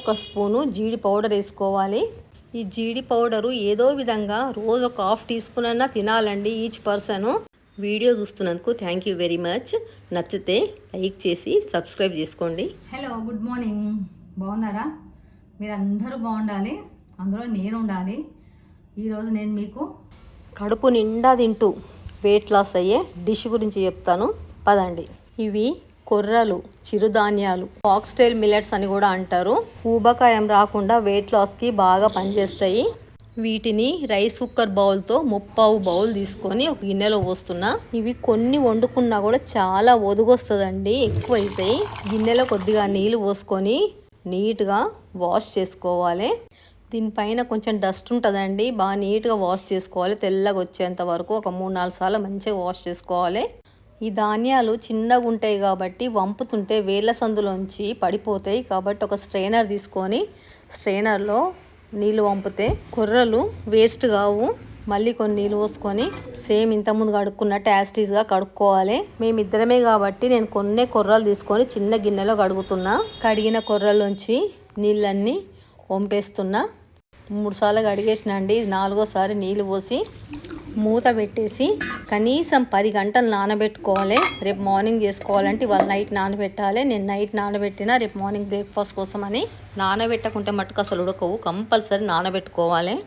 ఒక స్పూను జీడి పౌడర్ వేసుకోవాలి. ఈ జీడి పౌడరు ఏదో విధంగా రోజు ఒక హాఫ్ టీ స్పూన్ అన్నా తినాలండి ఈచ్ పర్సన్. వీడియో చూస్తున్నందుకు థ్యాంక్ యూ వెరీ మచ్. నచ్చితే లైక్ చేసి సబ్స్క్రైబ్ చేసుకోండి. హలో గుడ్ మార్నింగ్ బాగున్నారా? మీరు అందరూ బాగుండాలి. అందులో నేను ఉండాలి. ఈరోజు నేను మీకు కడుపు నిండా తింటూ వెయిట్ లాస్ అయ్యే డిష్ గురించి చెప్తాను. పదండి. ఇవి కొర్రలు చిరుధాన్యాలు ఫాక్స్టైల్ మిల్లెట్స్ అని కూడా అంటారు. ఊబకాయం రాకుండా వెయిట్ లాస్కి బాగా పనిచేస్తాయి. వీటిని రైస్ కుక్కర్ బౌల్తో ముప్పావు బౌల్ తీసుకొని ఒక గిన్నెలో పోస్తున్నా. ఇవి కొన్ని వండుకున్నా కూడా చాలా ఒదుగొస్తుందండి ఎక్కువ అవుతాయి గిన్నెలో కొద్దిగా నీళ్ళు పోసుకొని నీట్గా వాష్ చేసుకోవాలి. దీనిపైన కొంచెం డస్ట్ ఉంటుందండి బాగా నీట్గా వాష్ చేసుకోవాలి. తెల్లగా వచ్చేంత వరకు ఒక మూడు నాలుగు సార్లు మంచిగా వాష్ చేసుకోవాలి. ఈ ధాన్యాలు చిన్నగా ఉంటాయి కాబట్టి వంపుతుంటే వేళ్ళ సందులోంచి పడిపోతాయి. కాబట్టి ఒక స్ట్రైనర్ తీసుకొని స్ట్రైనర్లో నీళ్ళు వంపితే కొర్రలు వేస్ట్ కావు. మళ్ళీ కొన్ని నీళ్ళు పోసుకొని సేమ్ ఇంతకుముందు కడుక్కున్నట్టు యాస్టీస్గా కడుక్కోవాలి. మేమిద్దరమే కాబట్టి నేను కొన్నే కొర్రలు తీసుకొని చిన్న గిన్నెలో కడుగుతున్నా. కడిగిన కొర్రలోంచి నీళ్ళన్నీ వంపేస్తున్నా. మూడు సార్లు నాలుగోసారి నీళ్ళు పోసి మూత పెట్టేసి కనీసం పది గంటలు నానబెట్టుకోవాలి. రేపు మార్నింగ్ చేసుకోవాలంటే ఇవాళ నైట్ నానబెట్టాలి. నేను నైట్ నానబెట్టిన రేపు మార్నింగ్ బ్రేక్ఫాస్ట్ కోసం అని నానబెట్టకుంటే మట్టుకు అసలు ఉడకవు. కంపల్సరీ నానబెట్టుకోవాలి.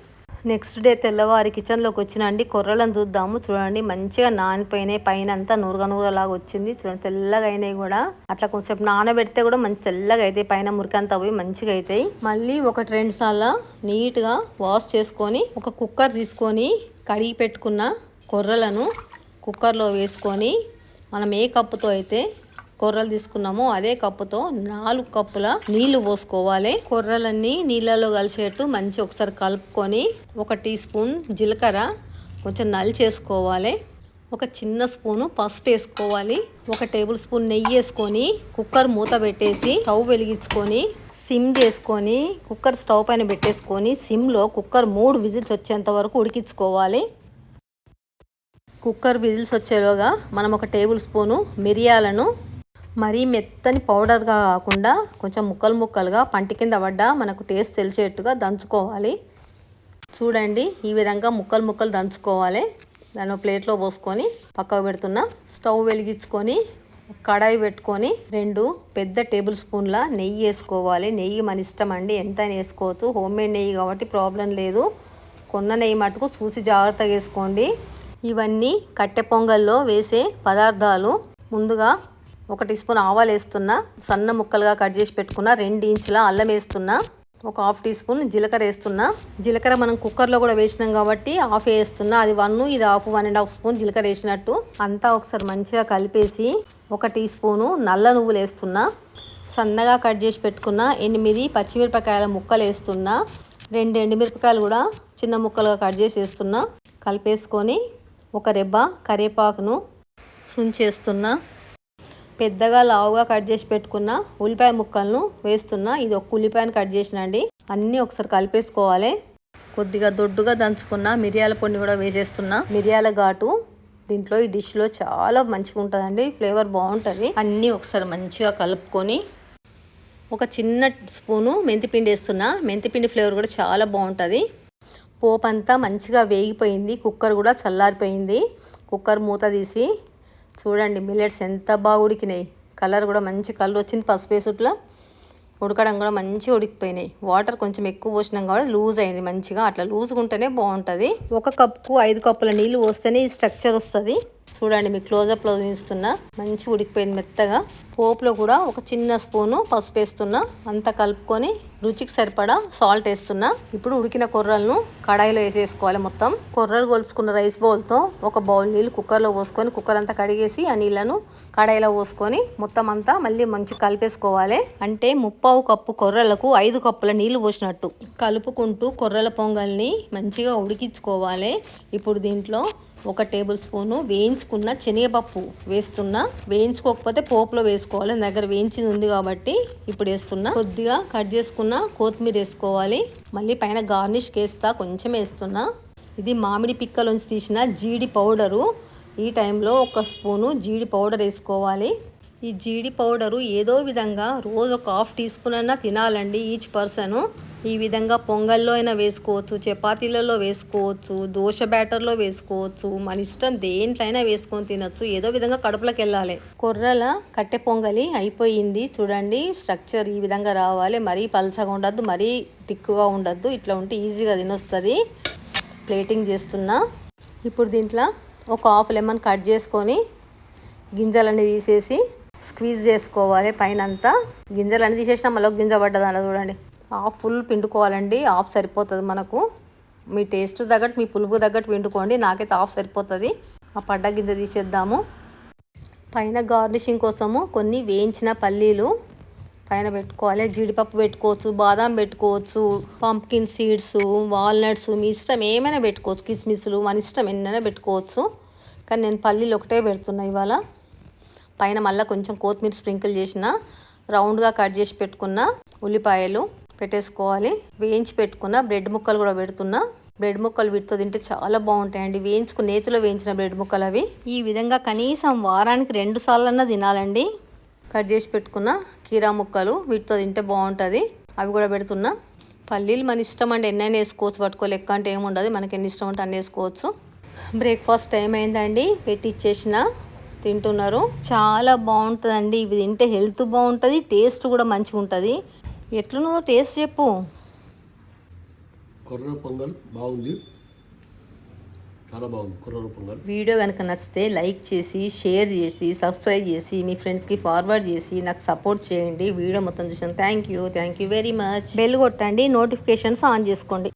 నెక్స్ట్ డే తెల్లవారి కిచెన్లోకి వచ్చిన అండి కొర్రలను చూద్దాము. చూడండి మంచిగా నానిపోయినాయి. పైన అంతా నూరగ నూరలాగా వచ్చింది. చూడండి తెల్లగా అయినాయి కూడా. అట్లా కొంచెం నానబెడితే కూడా మంచి తెల్లగా అవుతాయి పైన మురికంతా పోయి మంచిగా అవుతాయి మళ్ళీ ఒకటి రెండు సార్లు నీట్గా వాష్ చేసుకొని ఒక కుక్కర్ తీసుకొని కడిగి పెట్టుకున్న కొర్రలను కుక్కర్లో వేసుకొని మనం ఏ కప్పుతో అయితే కొర్రలు తీసుకున్నామో. అదే కప్పుతో నాలుగు కప్పుల నీళ్ళు పోసుకోవాలి. కొర్రలన్నీ నీళ్ళలో కలిసేట్టు మంచి ఒకసారి కలుపుకొని ఒక టీ స్పూన్ జీలకర్ర కొంచెం నలి చేసుకోవాలి ఒక చిన్న స్పూను పసుపు వేసుకోవాలి. ఒక టేబుల్ స్పూన్ నెయ్యి వేసుకొని కుక్కర్ మూత పెట్టేసి స్టవ్ వెలిగించుకొని సిమ్ చేసుకొని కుక్కర్ స్టవ్ పైన పెట్టేసుకొని సిమ్లో కుక్కర్ మూడు విజిల్స్ వచ్చేంత వరకు ఉడికించుకోవాలి. కుక్కర్ విజిల్స్ వచ్చేలోగా మనం ఒక టేబుల్ స్పూను మిరియాలను మరీ మెత్తని పౌడర్గా కాకుండా కొంచెం ముక్కలు ముక్కలుగా పంటి కింద పడ్డ మనకు టేస్ట్ తెలిసేట్టుగా దంచుకోవాలి. చూడండి ఈ విధంగా ముక్కలు ముక్కలు దంచుకోవాలి. దాన్ని ప్లేట్లో పోసుకొని పక్కకు పెడుతున్నా స్టవ్ వెలిగించుకొని కడాయి పెట్టుకొని రెండు పెద్ద టేబుల్ స్పూన్ల నెయ్యి వేసుకోవాలి. నెయ్యి మన ఇష్టం అండి. ఎంతైనా వేసుకోవచ్చు. హోమ్ మేడ్ నెయ్యి కాబట్టి ప్రాబ్లం లేదు. కొన్న నెయ్యి మటుకు చూసి జాగ్రత్తగా వేసుకోండి. ఇవన్నీ కట్టె పొంగల్లో వేసే పదార్థాలు. ముందుగా ఒక టీ స్పూన్ ఆవాలు వేస్తున్నా సన్న ముక్కలుగా కట్ చేసి పెట్టుకున్న రెండు ఇంచుల అల్లం వేస్తున్నా ఒక హాఫ్ టీ స్పూన్ జీలకర్ర వేస్తున్నా. జీలకర్ర మనం కుక్కర్లో కూడా వేసినాం కాబట్టి హాఫ్ వేస్తున్నా. అది వన్ ఇది half one and half spoon జీలకర్ర వేసినట్టు. అంతా ఒకసారి మంచిగా కలిపేసి ఒక టీ స్పూను నల్ల నువ్వులు వేస్తున్నా. సన్నగా కట్ చేసి పెట్టుకున్న ఎనిమిది పచ్చిమిరపకాయల ముక్కలు వేస్తున్నా. రెండు ఎండుమిరపకాయలు కూడా చిన్న ముక్కలుగా కట్ చేసి వేస్తున్నా. కలిపేసుకొని ఒక రెబ్బ కరివేపాకును సుంచేస్తున్నా. పెద్దగా లావుగా కట్ చేసి పెట్టుకున్న ఉల్లిపాయ ముక్కలను వేస్తున్నా ఇది ఒక ఉల్లిపాయను కట్ చేసినండి. అన్నీ ఒకసారి కలిపేసుకోవాలి. కొద్దిగా దొడ్డుగా దంచుకున్న మిరియాల పొడిని కూడా వేసేస్తున్నా. మిరియాల ఘాటు దీంట్లో ఈ డిష్లో చాలా మంచిగా ఉంటుందండి. ఫ్లేవర్ బాగుంటుంది. అన్నీ ఒకసారి మంచిగా కలుపుకొని ఒక చిన్న స్పూను మెంతిపిండి వేస్తున్నా. మెంతిపిండి ఫ్లేవర్ కూడా చాలా బాగుంటుంది. పోపు అంతా మంచిగా వేగిపోయింది. కుక్కర్ కూడా చల్లారిపోయింది. కుక్కర్ మూత తీసి చూడండి మిల్లెట్స్ ఎంత బాగా ఉడికినాయి. కలర్ కూడా మంచి కలర్ వచ్చింది పసుపు వేసుట్లో. ఉడకడం కూడా మంచిగా ఉడికిపోయినాయి. వాటర్ కొంచెం ఎక్కువ పోసినాం కాబట్టి లూజ్ అయింది మంచిగా. అట్లా లూజ్గా ఉంటేనే బాగుంటుంది. ఒక కప్పు ఐదు కప్పుల నీళ్ళు పోస్తేనే ఈ స్ట్రక్చర్ వస్తుంది. చూడండి మీకు క్లోజప్లో చూపిస్తున్నా మంచి ఉడికిపోయింది మెత్తగా. పోపులో కూడా ఒక చిన్న స్పూను పసుపు వేస్తున్నా. అంతా కలుపుకొని రుచికి సరిపడా సాల్ట్ వేస్తున్నా. ఇప్పుడు ఉడికిన కొర్రలను కడాయిలో వేసేసుకోవాలి మొత్తం. కొర్రలు కొలుసుకున్న రైస్ బౌల్తో ఒక బౌల్ నీళ్ళు కుక్కర్లో పోసుకొని కుక్కర్ అంతా కడిగేసి ఆ నీళ్ళను కడాయిలో పోసుకొని మొత్తం అంతా మళ్ళీ మంచి కలిపేసుకోవాలి. అంటే ముప్పావు కప్పు కొర్రలకు ఐదు కప్పుల నీళ్ళు పోసినట్టు. కలుపుకుంటూ కొర్రల పొంగల్ని మంచిగా ఉడికించుకోవాలి. ఇప్పుడు దీంట్లో ఒక టేబుల్ స్పూను వేయించుకున్న శనగపప్పు వేస్తున్నా. వేయించుకోకపోతే పోపులో వేసుకోవాలి. దగ్గర వేయించింది ఉంది కాబట్టి ఇప్పుడు వేస్తున్నా. కొద్దిగా కట్ చేసుకున్న కొత్తిమీర వేసుకోవాలి. మళ్ళీ పైన గార్నిష్ వేస్తా కొంచెం వేస్తున్నా. ఇది మామిడి పిక్కలోంచి తీసిన జీడి పౌడరు. ఈ టైంలో ఒక స్పూను జీడి పౌడర్ వేసుకోవాలి. ఈ జీడి పౌడరు ఏదో విధంగా రోజు ఒక హాఫ్ టీ స్పూన్ అన్నా తినాలండి ఈచ్ పర్సను. ఈ విధంగా పొంగల్లో అయినా వేసుకోవచ్చు చపాతీలలో వేసుకోవచ్చు దోశ బ్యాటర్లో వేసుకోవచ్చు మన ఇష్టం దేంట్లో అయినా వేసుకొని తినొచ్చు. ఏదో విధంగా కడుపులోకి వెళ్ళాలి. కొర్రల కట్టె పొంగలి అయిపోయింది. చూడండి స్ట్రక్చర్ ఈ విధంగా రావాలి. మరీ పలచగా ఉండద్దు మరీ తిక్కుగా ఉండద్దు. ఇట్లా ఉంటే ఈజీగా తినొస్తుంది. ప్లేటింగ్ చేస్తున్నా. ఇప్పుడు దీంట్లో ఒక హాఫ్ లెమన్ కట్ చేసుకొని గింజలన్నీ తీసేసి స్క్వీజ్ చేసుకోవాలి పైన అంతా గింజలన్నీ తీసేసినా మళ్ళీ ఒక గింజ పడ్డది చూడండి. Half full పిండుకోవాలండి. హాఫ్ సరిపోతుంది మనకు. మీ టేస్ట్ తగ్గట్టు మీ పులుపు తగ్గట్టు పిండుకోండి. నాకైతే హాఫ్ సరిపోతుంది. ఆ పడ్డ గింజ తీసేద్దాము. పైన గార్నిషింగ్ కోసము కొన్ని వేయించిన పల్లీలు పైన పెట్టుకోవాలి. జీడిపప్పు పెట్టుకోవచ్చు బాదాం పెట్టుకోవచ్చు పంప్కిన్ సీడ్స్ వాల్నట్స్ మీ ఇష్టం ఏమైనా పెట్టుకోవచ్చు. కిస్మిస్లు మన ఇష్టం ఎన్నైనా పెట్టుకోవచ్చు. కానీ నేను పల్లీలు ఒకటే పెడుతున్నా ఇవాళ. పైన మళ్ళీ కొంచెం కొత్తిమీర స్ప్రింకిల్ చేసిన రౌండ్గా కట్ చేసి పెట్టుకున్న ఉల్లిపాయలు. పెట్టేసుకోవాలి. వేయించి పెట్టుకున్న బ్రెడ్ ముక్కలు కూడా పెడుతున్నా. బ్రెడ్ ముక్కలు వీటితో తింటే చాలా బాగుంటాయండి. వేయించుకు నేతిలో వేయించిన బ్రెడ్ ముక్కలు అవి. ఈ విధంగా కనీసం వారానికి రెండు సార్లన్నా తినాలండి. కట్ చేసి పెట్టుకున్న కీరా ముక్కలు వీటితో తింటే బాగుంటుంది. అవి కూడా పెడుతున్నా. పల్లీలు మన ఇష్టం అండి. ఎన్నైనా వేసుకోవచ్చు. పట్టుకో లెక్క అంటే ఏముండదు మనకి ఎన్ని ఇష్టం ఉంటే అన్నీ వేసుకోవచ్చు. బ్రేక్ఫాస్ట్ టైం అయిందండి. పెట్టిచ్చేసిన తింటున్నారు. చాలా బాగుంటుందండి. ఇవి తింటే హెల్త్ బాగుంటుంది. టేస్ట్ కూడా మంచిగా ఉంటుంది ఎట్లున్నదో టేస్ట్ చెప్పు. కొర్ర పొంగల్ బాగుంది. చాలా బాగుంది కొర్ర పొంగల్. వీడియో కనుక నచ్చితే లైక్ చేసి షేర్ చేసి సబ్స్క్రైబ్ చేసి మీ ఫ్రెండ్స్కి ఫార్వర్డ్ చేసి నాకు సపోర్ట్ చేయండి. వీడియో మొత్తం చూసాను thank you. Thank you very much. Bell కొట్టండి నోటిఫికేషన్స్ ఆన్ చేసుకోండి.